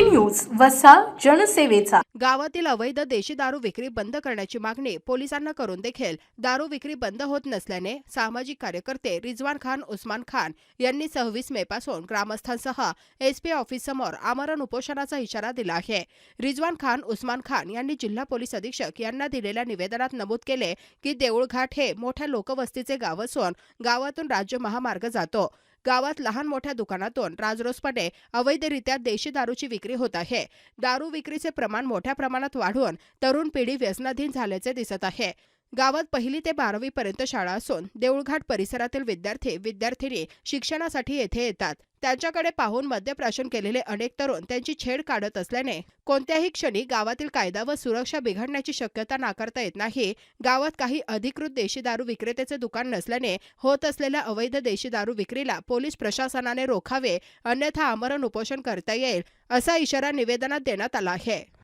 City news वसा जनसेवेचा. गावातील अवैध देशी दारू विक्री बंद करण्याची मागणी पोलिसांना करून देखील दारू विक्री बंद होत नसल्याने सामाजिक कार्यकर्ते रिजवान खान उस्मान खान यांनी सव्वीस मे पासून ग्रामस्थांसह एसपी ऑफिस समोर आमरण उपोषणाचा इशारा दिला आहे. रिजवान खान उस्मान खान यांनी जिल्हा पोलीस अधीक्षक यांना दिलेल्या निवेदनात नमूद केले की देऊळघाट हे मोठ्या लोकवस्तीचे गाव असून गावातून राज्य महामार्ग जातो. गावात लहान मोठ्या दुकानातून राजरोसपणे अवैधरित्या देशी दारूची विक्री होत आहे. दारू विक्रीचे प्रमाण मोठ्या प्रमाणात वाढून तरुण पिढी व्यसनाधीन झाल्याचे दिसत आहे. गावात पहिली ते बारावी पर्यंत शाळा असून देऊळघाट परिसरातील विद्यार्थी विद्यार्थिनी शिक्षणासाठी येथे येतात. त्यांच्याकडे पाहून मद्यप्राशन केलेले अनेक तरुण त्यांची छेड काढत असल्याने कोणत्याही क्षणी गावातील कायदा व सुरक्षा बिघडण्याची शक्यता नाकारता येत नाही. गावात काही अधिकृत देशी दारू विक्रेत्याचे दुकान नसल्याने होत असलेल्या अवैध देशी दारू विक्रीला पोलीस प्रशासनाने रोखावे अन्यथा आमरण उपोषण करता येईल असा इशारा निवेदनात देण्यात आला आहे.